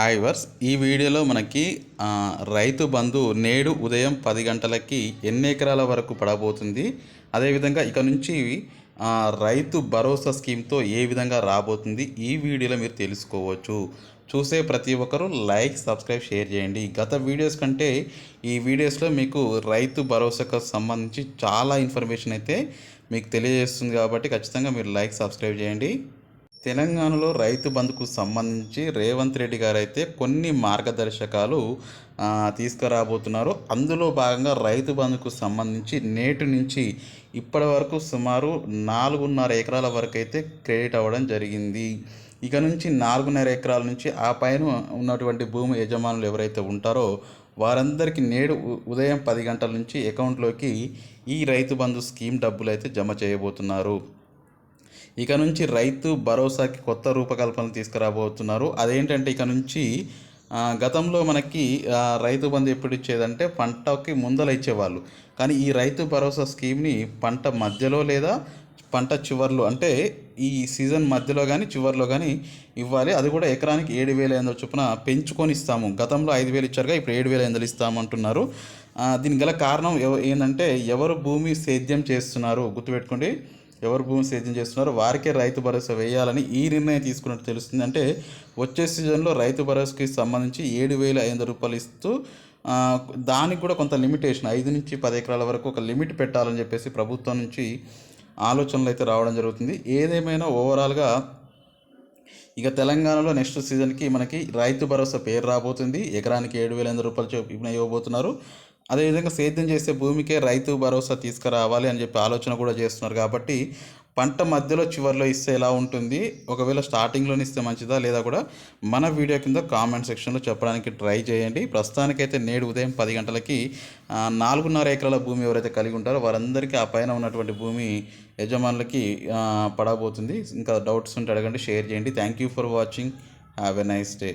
Hi verse. ఈ వీడియోలో మనకి రైతు బంధు నేడు ఉదయం పది గంటలకి ఎన్ని ఎకరాల వరకు పడబోతుంది? అదేవిధంగా ఇక నుంచి రైతు భరోసా స్కీమ్తో ఏ విధంగా రాబోతుంది? ఈ వీడియోలో మీరు తెలుసుకోవచ్చు. చూసే ప్రతి ఒక్కరూ లైక్ సబ్స్క్రైబ్ షేర్ చేయండి. గత వీడియోస్ కంటే ఈ వీడియోస్లో మీకు రైతు భరోసాకు సంబంధించి చాలా ఇన్ఫర్మేషన్ అయితే మీకు తెలియజేస్తుంది కాబట్టి ఖచ్చితంగా మీరు లైక్ సబ్స్క్రైబ్ చేయండి. తెలంగాణలో రైతు బంధుకు సంబంధించి రేవంత్ రెడ్డి గారు అయితే కొన్ని మార్గదర్శకాలు తీసుకురాబోతున్నారు. అందులో భాగంగా రైతు బంధుకు సంబంధించి నేటి నుంచి ఇప్పటి వరకు సుమారు నాలుగున్నర ఎకరాల వరకు అయితే క్రెడిట్ అవ్వడం జరిగింది. ఇక నుంచి నాలుగున్నర ఎకరాల నుంచి ఆ పైన ఉన్నటువంటి భూమి యజమానులు ఎవరైతే ఉంటారో వారందరికీ నేడు ఉదయం పది గంటల నుంచి అకౌంట్లోకి ఈ రైతు బంధు స్కీమ్ డబ్బులు అయితే జమ చేయబోతున్నారు. ఇక నుంచి రైతు భరోసాకి కొత్త రూపకల్పన తీసుకురాబోతున్నారు. అదేంటంటే ఇక నుంచి గతంలో మనకి రైతు బంధు ఎప్పుడు ఇచ్చేదంటే పంటకి ముందల ఇచ్చేవాళ్ళు. కానీ ఈ రైతు భరోసా స్కీమ్ని పంట మధ్యలో లేదా పంట చివర్లో అంటే ఈ సీజన్ మధ్యలో కానీ చివర్లో కానీ ఇవ్వాలి. అది కూడా ఎకరానికి ఏడు వేల ఐదు చొప్పున పెంచుకొని ఇస్తాము. గతంలో ఐదు వేలు ఇచ్చారుగా ఇప్పుడు ఏడు వేల ఐదు ఇస్తామంటున్నారు దీని దీనికి గల కారణం ఎవ- ఏంటంటే ఎవరు భూమి సేద్యం చేస్తున్నారు? గుర్తుపెట్టుకోండి. ఎవరు భూమి సేద్యం చేస్తున్నారో వారికే రైతు భరోసా వేయాలని ఈ నిర్ణయం తీసుకున్నట్టు తెలుస్తుంది. అంటే వచ్చే సీజన్లో రైతు భరోసాకి సంబంధించి ఏడు వేల ఐదు వందల రూపాయలు ఇస్తూ దానికి కూడా కొంత లిమిటేషన్ ఐదు నుంచి పది ఎకరాల వరకు ఒక లిమిట్ పెట్టాలని చెప్పేసి ప్రభుత్వం నుంచి ఆలోచనలు అయితే రావడం జరుగుతుంది. ఏదేమైనా ఓవరాల్గా ఇక తెలంగాణలో నెక్స్ట్ సీజన్కి మనకి రైతు భరోసా పేరు రాబోతుంది. ఎకరానికి ఏడు వేల ఎనిమిది రూపాయలు చొప్పున ఇవ్వబోతున్నారు. అదేవిధంగా సేద్యం చేసే భూమికే రైతు భరోసా తీసుకురావాలి అని చెప్పి ఆలోచన కూడా చేస్తున్నారు. కాబట్టి పంట మధ్యలో చివరిలో ఇస్తే ఎలా ఉంటుంది? ఒకవేళ స్టార్టింగ్లోనే ఇస్తే మంచిదా? లేదా కూడా మన వీడియో కింద కామెంట్ సెక్షన్లో చెప్పడానికి ట్రై చేయండి. ప్రస్తుతానికైతే నేడు ఉదయం పది గంటలకి నాలుగున్నర ఎకరాల భూమి ఎవరైతే కలిగి ఉంటారో వారందరికీ ఆ పైన ఉన్నటువంటి భూమి యజమానులకి పడబోతుంది. ఇంకా డౌట్స్ ఉంటే అడగండి షేర్ చేయండి. Thank you for watching. Have a nice day.